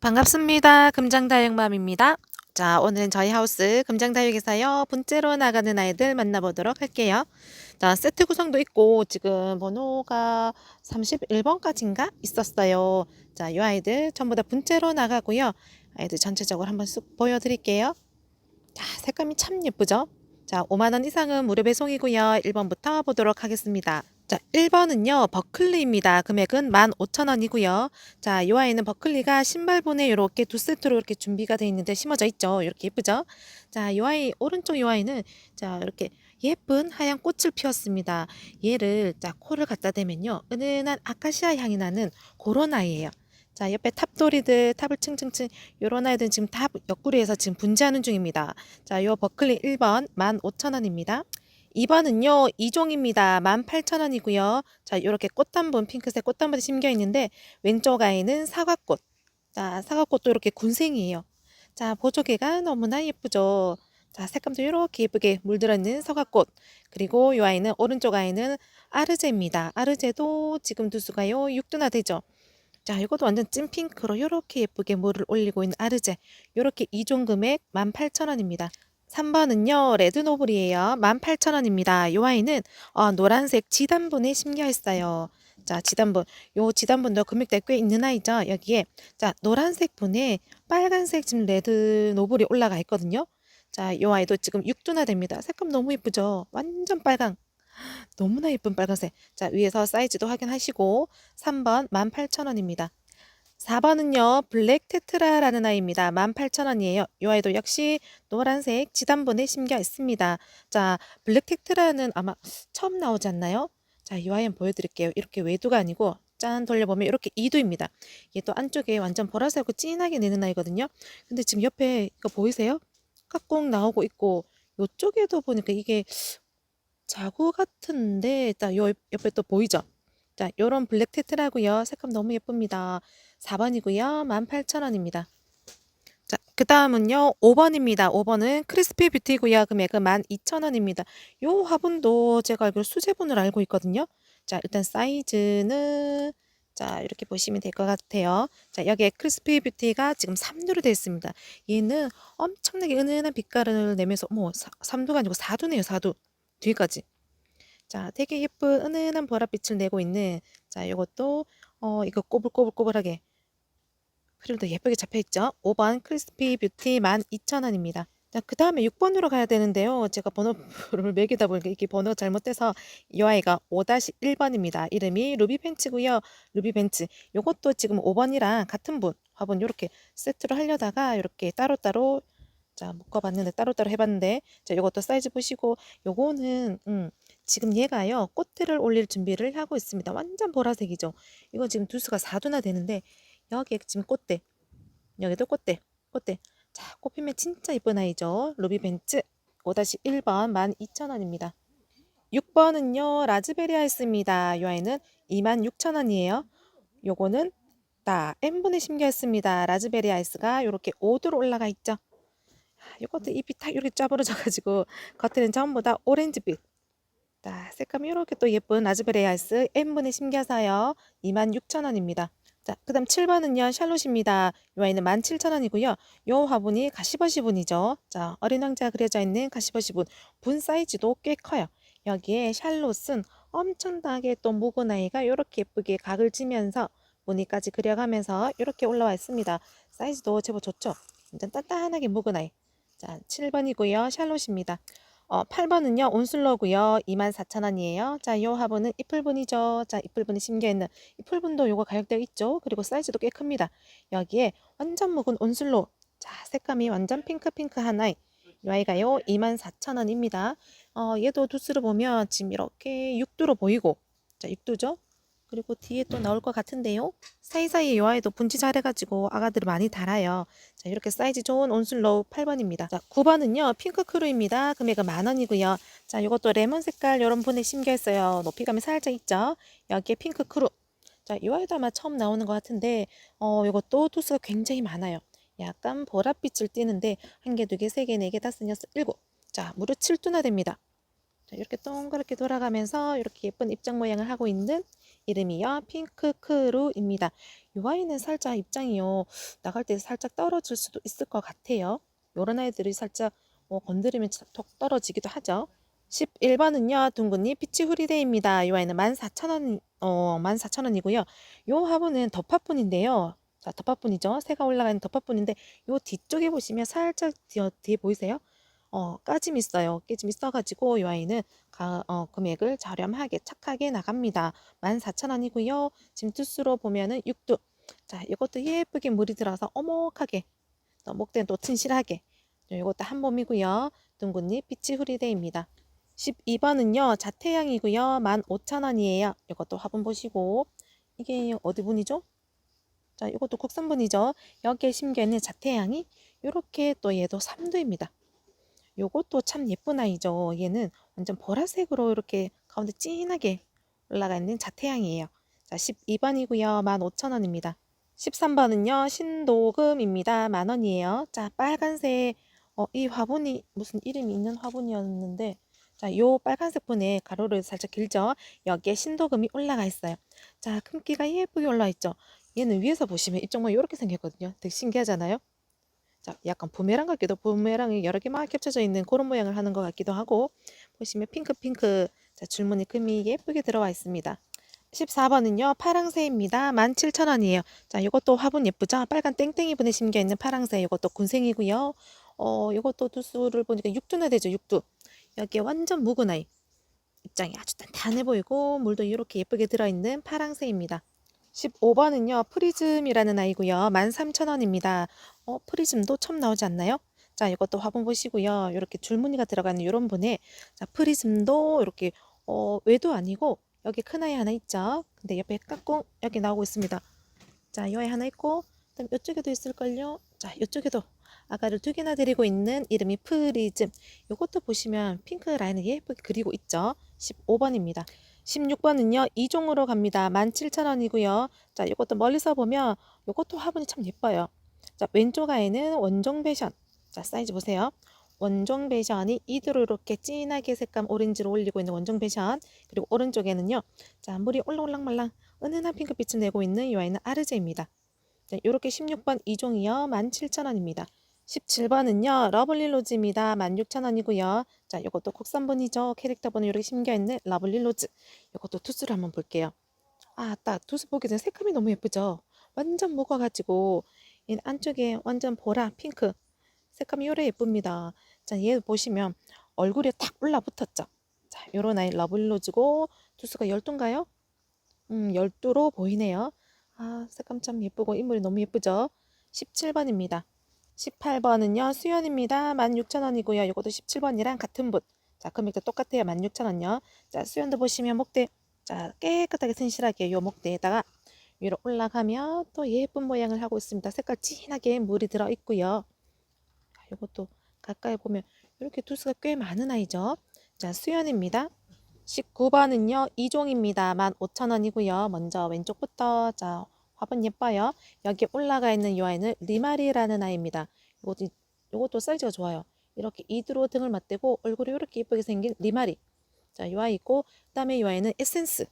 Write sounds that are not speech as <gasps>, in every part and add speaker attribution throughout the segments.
Speaker 1: 반갑습니다. 금장다육맘입니다. 자, 오늘은 저희 하우스 금장다육에서요. 분째로 나가는 아이들 만나보도록 할게요. 자, 세트 구성도 있고 지금 번호가 31번까지인가 있었어요. 자, 이 아이들 전부 다 분째로 나가고요. 아이들 전체적으로 한번 쑥 보여드릴게요. 자, 색감이 참 예쁘죠? 자, 5만원 이상은 무료 배송이고요. 1번부터 보도록 하겠습니다. 자, 1번은요, 버클리입니다. 금액은 15,000원이고요. 자, 이 아이는 버클리가 신발분에 이렇게 두 세트로 이렇게 준비가 되어 있는데 심어져 있죠. 이렇게 예쁘죠? 자, 이 아이, 오른쪽 이 아이는 자, 이렇게 예쁜 하얀 꽃을 피웠습니다. 얘를 자, 코를 갖다 대면요. 은은한 아카시아 향이 나는 그런 아이예요. 자, 옆에 탑돌이들, 탑을 층층층, 요런 아이들은 지금 탑 옆구리에서 지금 분재하는 중입니다. 자, 요 버클리 1번 15,000원입니다. 2번은요, 이종입니다. 18,000원이고요. 자, 요렇게 꽃 한 분, 핑크색 꽃 한 분이 심겨 있는데, 왼쪽 아이는 사과꽃. 자, 사과꽃도 이렇게 군생이에요. 자, 보조개가 너무나 예쁘죠. 자, 색감도 이렇게 예쁘게 물들어 있는 사과꽃. 그리고 요 아이는, 오른쪽 아이는 아르제입니다. 아르제도 지금 두수가요, 6두나 되죠. 자, 이것도 완전 찐 핑크로 이렇게 예쁘게 물을 올리고 있는 아르제. 요렇게 이종 금액 18,000원입니다. 3번은요, 레드노블이에요. 18,000원입니다. 요 아이는 어, 노란색 지단분에 심겨 있어요. 자, 지단분. 요 지단분도 금액대 꽤 있는 아이죠. 여기에. 자, 노란색 분에 빨간색 지금 레드노블이 올라가 있거든요. 자, 요 아이도 지금 6두나 됩니다. 색감 너무 예쁘죠? 완전 빨강. <gasps> 너무나 예쁜 빨간색. 자, 위에서 사이즈도 확인하시고 3번 18,000원입니다. 4번은요, 블랙 테트라라는 아이입니다. 18,000원이에요. 이 아이도 역시 노란색 지단분에 심겨 있습니다. 자, 블랙 테트라는 아마 처음 나오지 않나요? 자, 이 아이 한번 보여드릴게요. 이렇게 외두가 아니고 짠 돌려보면 이렇게 이두입니다. 얘또 안쪽에 완전 보라색으로 진하게 내는 아이거든요. 근데 지금 옆에 이거 보이세요? 깍꼭 나오고 있고 요쪽에도 보니까 이게 자구 같은데 자, 요 옆에 또 보이죠? 자, 요런 블랙 테트라고요. 색감 너무 예쁩니다. 4번이고요. 18,000원입니다. 자, 그 다음은요. 5번입니다. 5번은 크리스피 뷰티고요. 금액은 12,000원입니다. 요 화분도 제가 알기로 수제분으로 알고 있거든요. 자, 일단 사이즈는 자, 이렇게 보시면 될 것 같아요. 자, 여기에 크리스피 뷰티가 지금 3두로 되어 있습니다. 얘는 엄청나게 은은한 빛깔을 내면서 뭐 3두가 아니고 4두네요. 4두. 뒤까지. 자, 되게 예쁜 은은한 보랏빛을 내고 있는 자, 요것도 어 이거 꼬불꼬불꼬불하게 프릴도 예쁘게 잡혀 있죠. 5번 크리스피 뷰티 12,000원입니다. 자, 그 다음에 6번으로 가야 되는데요. 제가 <laughs> 번호를 매기다 보니까 이게 번호가 잘못돼서 이 아이가 5-1번입니다. 이름이 루비 벤츠고요. 루비 벤츠. 요것도 지금 5번이랑 같은 분, 화분 요렇게 세트로 하려다가 이렇게 따로따로 자, 묶어봤는데 따로따로 해봤는데 자, 요것도 사이즈 보시고 요거는 음, 지금 얘가요 꽃들을 올릴 준비를 하고 있습니다. 완전 보라색이죠. 이거 지금 두수가 4두나 되는데 여기에 지금 꽃대 여기도 꽃대 꽃대 자 꽃피면 진짜 예쁜 아이죠. 루비 벤츠 5-1번 12,000원입니다. 6번은요 라즈베리 아이스입니다. 이 아이는 26,000원이에요. 요거는 다 N분의 심겨있습니다. 라즈베리 아이스가 이렇게 5도로 올라가 있죠. 이것도 잎이 탁 이렇게 짜부러져가지고 겉에는 전부 다 오렌지빛. 자, 색감이 이렇게 또 예쁜 라즈베리 아이스 N분의 심겨서요. 26,000원입니다. 자, 그 다음 7번은요, 샬롯입니다. 이 아이는 17,000원이고요. 요 화분이 가시버시 분이죠. 자, 어린 왕자가 그려져 있는 가시버시 분. 분 사이즈도 꽤 커요. 여기에 샬롯은 엄청나게 또 묵은 아이가 이렇게 예쁘게 각을 지면서 무늬까지 그려가면서 이렇게 올라와 있습니다. 사이즈도 제법 좋죠? 완전 단단하게 묵은 아이. 자, 7번이고요. 샬롯입니다. 어, 8번은요. 온슬러고요. 24,000원이에요. 자, 요 화분은 이풀분이죠. 자, 이풀분이 심겨 있는 이풀분도 요거 가격대가 있죠. 그리고 사이즈도 꽤 큽니다. 여기에 완전 묵은 온슬로. 자, 색감이 완전 핑크핑크한 아이. 이 아이가요. 24,000원입니다. 어, 얘도 두스를 보면 지금 이렇게 6두로 보이고 자, 6두죠. 그리고 뒤에 또 나올 것 같은데요. 사이사이에 요 아이도 분치 잘해가지고 아가들이 많이 달아요. 자, 이렇게 사이즈 좋은 온슬로우 8번입니다. 자, 9번은요. 핑크 크루입니다. 금액은 만 원이고요. 자, 이것도 레몬 색깔 이런 분에 심겨 있어요. 높이감이 살짝 있죠. 여기에 핑크 크루. 자, 이 아이도 아마 처음 나오는 것 같은데 어, 이것도 도수가 굉장히 많아요. 약간 보랏빛을 띠는데 한 개, 두 개, 세 개, 네 개, 다섯, 여섯, 일곱. 자, 무려 7두나 됩니다. 자, 이렇게 동그랗게 돌아가면서 이렇게 예쁜 입장 모양을 하고 있는 이름이요. 핑크크루입니다. 이 아이는 살짝 입장이요. 나갈 때 살짝 떨어질 수도 있을 것 같아요. 요런 아이들이 살짝 뭐 건드리면 톡 떨어지기도 하죠. 11번은요, 둥근잎 피치 후리데이입니다. 이 아이는 14,000원, 어, 14,000원이고요. 요 화분은 덮화분인데요. 자, 덮화분이죠. 새가 올라가 있는 덮화분인데, 요 뒤쪽에 보시면 살짝 뒤, 뒤에 보이세요? 어, 까짐 있어요. 깨짐 있어가지고 이 아이는 가, 어, 금액을 저렴하게 착하게 나갑니다. 14,000원이고요. 지금 투수로 보면은 6두. 자, 이것도 예쁘게 물이 들어서 오목하게 또 목대는 또 튼실하게 이것도 한 봄이고요. 둥근잎 피치 후리데이입니다. 12번은요. 자태양이고요. 15,000원이에요. 이것도 화분 보시고 이게 어디 분이죠? 자, 이것도 국산분이죠. 여기에 심겨 있는 자태양이 이렇게 또 얘도 3두입니다. 요것도 참 예쁜 아이죠. 얘는 완전 보라색으로 이렇게 가운데 진하게 올라가 있는 자태양이에요. 자, 12번이고요. 15,000원입니다. 13번은요. 신도금입니다. 만원이에요. 자, 빨간색 어, 이 화분이 무슨 이름이 있는 화분이었는데 자, 요 빨간색 분에 가로를 살짝 길죠? 여기에 신도금이 올라가 있어요. 자, 금기가 예쁘게 올라 있죠? 얘는 위에서 보시면 이쪽만 이렇게 생겼거든요. 되게 신기하잖아요? 자, 약간 부메랑 같기도 부메랑이 여러 개 막 겹쳐져 있는 그런 모양을 하는 것 같기도 하고 보시면 핑크 핑크 자, 줄무늬 금이 예쁘게 들어와 있습니다. 14번은요. 파랑새입니다. 17,000원이에요. 자, 이것도 화분 예쁘죠? 빨간 땡땡이 분에 심겨 있는 파랑새. 이것도 군생이고요. 어, 이것도 두수를 보니까 6두나 되죠. 6두. 여기에 완전 묵은 아이. 입장이 아주 단단해 보이고 물도 이렇게 예쁘게 들어있는 파랑새입니다. 15번은요. 프리즘이라는 아이고요. 13,000원입니다. 어, 프리즘도 처음 나오지 않나요? 자, 이것도 화분 보시고요. 이렇게 줄무늬가 들어가는 이런 분에 자, 프리즘도 이렇게 어, 외도 아니고 여기 큰 아이 하나 있죠. 근데 옆에 까꿍 여기 나오고 있습니다. 자, 이 아이 하나 있고 그다음 이쪽에도 있을걸요. 자, 이쪽에도 아가를 두 개나 드리고 있는 이름이 프리즘. 이것도 보시면 핑크 라인을 예쁘게 그리고 있죠. 15번입니다. 16번은요. 이종으로 갑니다. 17,000원이고요. 자, 이것도 멀리서 보면 이것도 화분이 참 예뻐요. 자, 왼쪽 아이는 원종 배션. 자, 사이즈 보세요. 원종 배션이 이대로 이렇게 진하게 색감 오렌지로 올리고 있는 원종 배션. 그리고 오른쪽에는요. 자, 물이 올랑올랑말랑 은은한 핑크빛을 내고 있는 이 아이는 아르제입니다. 자, 이렇게 16번 이종이요. 17,000원입니다. 17번은요. 러블리 로즈입니다. 16,000원이고요. 자, 이것도 국산분이죠. 캐릭터분은 이렇게 심겨있는 러블리 로즈. 이것도 투수를 한번 볼게요. 아, 딱 투수 보기 전에 색감이 너무 예쁘죠? 완전 먹어가지고 이 안쪽에 완전 보라, 핑크 색감이 요래 예쁩니다. 자, 얘 보시면 얼굴에 탁 올라붙었죠? 자, 요런 아이 러블리 로즈고 투수가 12인가요? 음, 12로 보이네요. 아, 색감 참 예쁘고 인물이 너무 예쁘죠? 17번입니다. 18번은요. 수연입니다. 16,000원이고요. 이것도 17번이랑 같은 붓. 자, 금액도 똑같아요. 16,000원요. 자, 수연도 보시면 목대 자, 깨끗하게 튼실하게 요 목대에다가 위로 올라가면 또 예쁜 모양을 하고 있습니다. 색깔 진하게 물이 들어 있고요. 이것도 가까이 보면 이렇게 두수가 꽤 많은 아이죠. 자, 수연입니다. 19번은요. 이종입니다. 15,000원이고요. 먼저 왼쪽부터 자, 화분 예뻐요. 여기 올라가 있는 이 아이는 리마리라는 아이입니다. 이것도, 이것도 사이즈가 좋아요. 이렇게 이드로 등을 맞대고 얼굴이 이렇게 예쁘게 생긴 리마리. 자, 이 아이 있고 그다음에 이 아이는 에센스.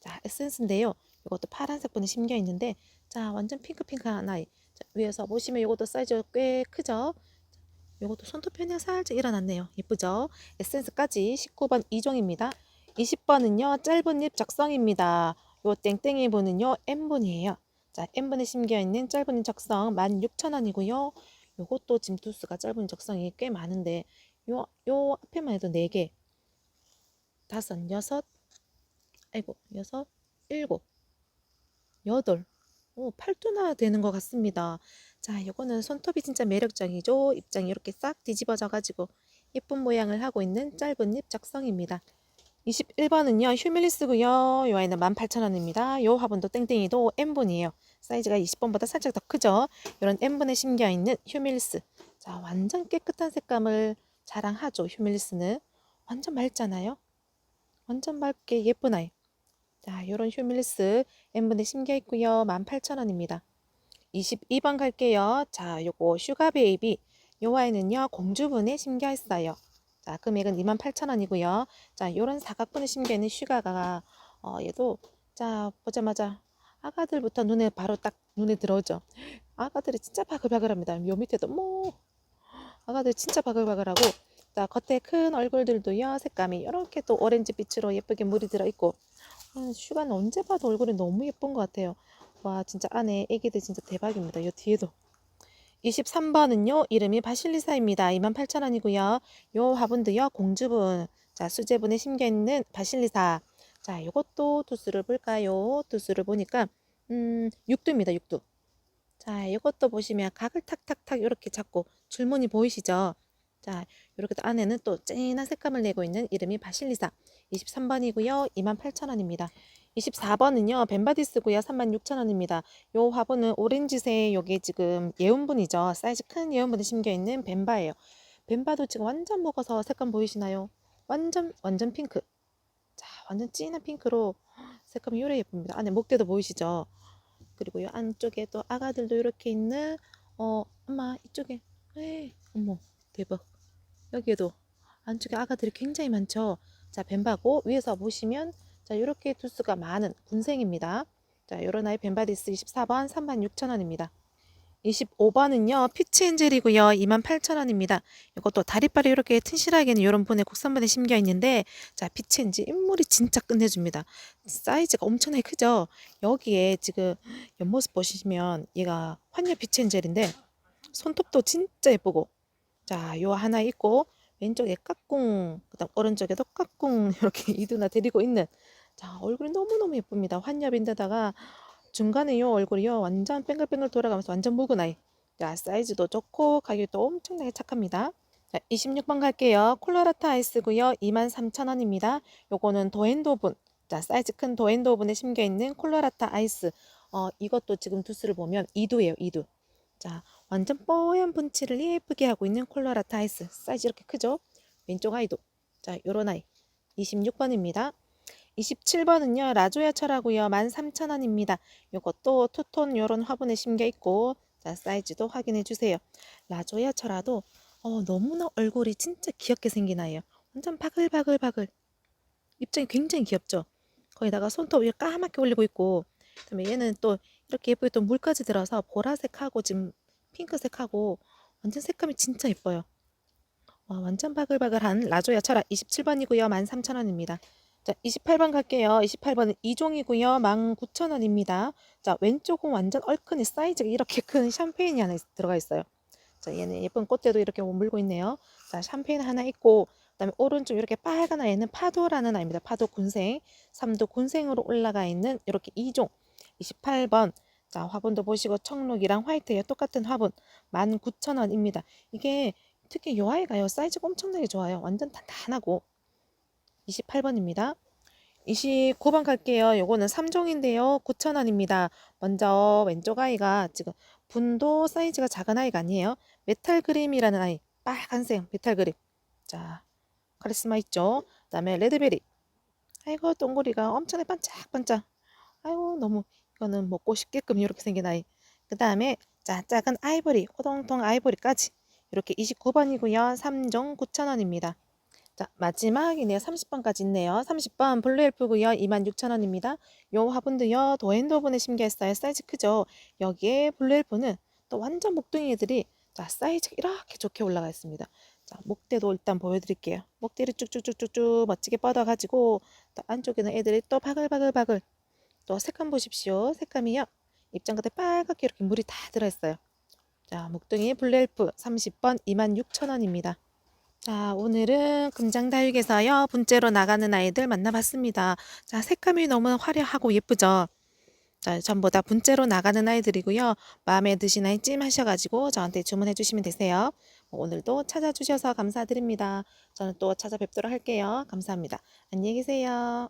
Speaker 1: 자, 에센스인데요. 이것도 파란색 분이 심겨 있는데 자, 완전 핑크핑크한 아이. 자, 위에서 보시면 이것도 사이즈가 꽤 크죠? 이것도 손톱 편이 살짝 일어났네요. 예쁘죠? 에센스까지 19번 이종입니다. 20번은요. 짧은 잎 작성입니다. 요 땡땡이 분은요. N분이에요. 자, N분에 심겨 있는 짧은 잎 작성 16,000원이고요. 요것도 짐투스가 짧은 적성이 꽤 많은데 요, 요 앞에만 해도 4개 다섯, 여섯 아이고, 여섯, 일곱 여덟 오, 팔두나 되는 것 같습니다. 자, 요거는 손톱이 진짜 매력적이죠. 입장이 이렇게 싹 뒤집어져 가지고 예쁜 모양을 하고 있는 짧은 잎 작성입니다. 21번은요. 휴밀리스고요. 요 아이는 18,000원입니다. 요 화분도 땡땡이도 N분이에요. 사이즈가 20번보다 살짝 더 크죠. 이런 N분에 심겨 있는 휴밀리스. 자, 완전 깨끗한 색감을 자랑하죠. 휴밀리스는. 완전 맑잖아요. 완전 맑게 예쁜 아이. 자, 요런 휴밀리스 N분에 심겨 있고요. 18,000원입니다. 22번 갈게요. 자, 요거 슈가 베이비. 요 아이는요. 공주분에 심겨 있어요. 자, 금액은 28,000원이고요. 자, 요런 사각분에 심겨 있는 슈가가 어, 얘도 자, 보자마자 아가들부터 눈에 바로 딱 눈에 들어오죠. 아가들이 진짜 바글바글합니다. 요 밑에도 뭐 아가들 진짜 바글바글하고 자, 겉에 큰 얼굴들도요. 색감이 이렇게 또 오렌지 빛으로 예쁘게 물이 들어 있고 아, 슈가는 언제 봐도 얼굴이 너무 예쁜 것 같아요. 와, 진짜 안에 애기들 진짜 대박입니다. 요 뒤에도 23번은요, 이름이 바실리사입니다. 28,000원이고요. 요 화분도요, 공주분. 자, 수제분에 심겨 있는 바실리사. 자, 요것도 두수를 볼까요? 두수를 보니까, 음, 육두입니다, 육두. 자, 요것도 보시면 각을 탁탁탁 이렇게 잡고 줄무늬 보이시죠? 자, 이렇게 또 안에는 또 진한 색감을 내고 있는 이름이 바실리사. 23번이고요. 28,000원입니다. 24번은요, 벤바디스고요. 36,000원입니다. 요 화분은 오렌지색 요게 지금 예온분이죠. 사이즈 큰 예온분이 심겨 있는 벤바예요. 벤바도 지금 완전 먹어서 색감 보이시나요? 완전 완전 핑크. 자, 완전 진한 핑크로 색감이 요래 예쁩니다. 안에 목대도 보이시죠? 그리고 요 안쪽에 또 아가들도 이렇게 있는 어, 엄마 이쪽에 에이, 어머 대박. 여기에도 안쪽에 아가들이 굉장히 많죠. 자, 벤바고 위에서 보시면 자, 이렇게 두수가 많은 군생입니다. 자, 요런 아이 벤바디스 24번 36,000원입니다. 25번은요, 피치 엔젤이고요. 28,000원입니다. 이것도 다리빨이 이렇게 튼실하게는 이런 분에 곡선분에 심겨 있는데, 자, 피치 엔젤 인물이 진짜 끝내줍니다. 사이즈가 엄청나게 크죠? 여기에 지금 옆모습 보시면 얘가 환엽 피치 엔젤인데, 손톱도 진짜 예쁘고, 자, 요 하나 있고, 왼쪽에 까꿍, 그 다음 오른쪽에도 까꿍, 이렇게 <laughs> 이두나 데리고 있는, 자, 얼굴이 너무너무 예쁩니다. 환엽인데다가, 중간에 요 얼굴이요. 완전 뺑글뺑글 돌아가면서 완전 묵은 아이. 자 사이즈도 좋고 가격도 엄청나게 착합니다. 자 26번 갈게요. 콜로라타 아이스고요. 23,000원입니다. 요거는 도엔도분 자 사이즈 큰 도엔도분에 심겨 있는 콜로라타 아이스. 어 이것도 지금 두수를 보면 2두예요 2두. 자 완전 뽀얀 분칠을 예쁘게 하고 있는 콜로라타 아이스. 사이즈 이렇게 크죠? 왼쪽 아이도. 자 요런 아이. 26번입니다 27번은요, 라조야 철하고요. 13,000원입니다. 요것도 투톤 요런 화분에 심겨 있고, 자, 사이즈도 확인해 주세요. 라조야 철화도 어, 너무나 얼굴이 진짜 귀엽게 생긴 아이예요. 완전 바글바글바글. 입장이 굉장히 귀엽죠? 거기다가 손톱 이렇게 까맣게 올리고 있고, 그다음에 얘는 또 이렇게 예쁘게 또 물까지 들어서 보라색하고 지금 핑크색하고 완전 색감이 진짜 예뻐요. 와, 완전 바글바글한 라조야 철화 27번이고요. 13,000원입니다. 자, 28번 갈게요. 28번은 2종이고요. 19,000원입니다. 자, 왼쪽은 완전 얼큰이 사이즈가 이렇게 큰 샴페인이 하나 있- 들어가 있어요. 자, 얘는 예쁜 꽃대도 이렇게 물고 있네요. 자, 샴페인 하나 있고, 그다음에 오른쪽 이렇게 빨간 아이는 파도라는 아이입니다. 파도 군생. 3도 군생으로 올라가 있는 이렇게 2종. 28번. 자, 화분도 보시고 청록이랑 화이트예요. 똑같은 화분. 19,000원입니다. 이게 특히 요 아이가요. 사이즈가 엄청나게 좋아요. 완전 단단하고. 28번입니다. 29번 갈게요. 요거는 3종인데요. 9,000원입니다. 먼저 왼쪽 아이가 지금 분도 사이즈가 작은 아이가 아니에요. 메탈 그림이라는 아이. 빨간색 메탈 그림. 자, 카리스마 있죠. 그 다음에 레드베리. 아이고, 동그리가 엄청나게 반짝반짝. 아이고, 너무 이거는 먹고 싶게끔 이렇게 생긴 아이. 그 다음에 자, 작은 아이보리, 호동통 아이보리까지. 이렇게 29번이고요. 3종 9,000원입니다. 자, 마지막이네요. 30번까지 있네요. 30번 블루엘프고요. 26,000원입니다. 요 화분도요. 도엔도분에 심겨있어요. 사이즈 크죠? 여기에 블루엘프는 또 완전 목둥이 애들이 자, 사이즈가 이렇게 좋게 올라가 있습니다. 자, 목대도 일단 보여드릴게요. 목대를 쭉쭉쭉쭉쭉 멋지게 뻗어가지고 또 안쪽에는 애들이 또 바글바글바글 또 색감 보십시오. 색감이요. 입장 끝에 빨갛게 이렇게 물이 다 들어있어요. 자, 목둥이 블루엘프 30번 26,000원입니다. 자, 오늘은 금장다육에서요, 분째로 나가는 아이들 만나봤습니다. 자, 색감이 너무 화려하고 예쁘죠? 자, 전부 다 분째로 나가는 아이들이고요. 마음에 드신 아이 찜 하셔가지고 저한테 주문해 주시면 되세요. 오늘도 찾아주셔서 감사드립니다. 저는 또 찾아뵙도록 할게요. 감사합니다. 안녕히 계세요.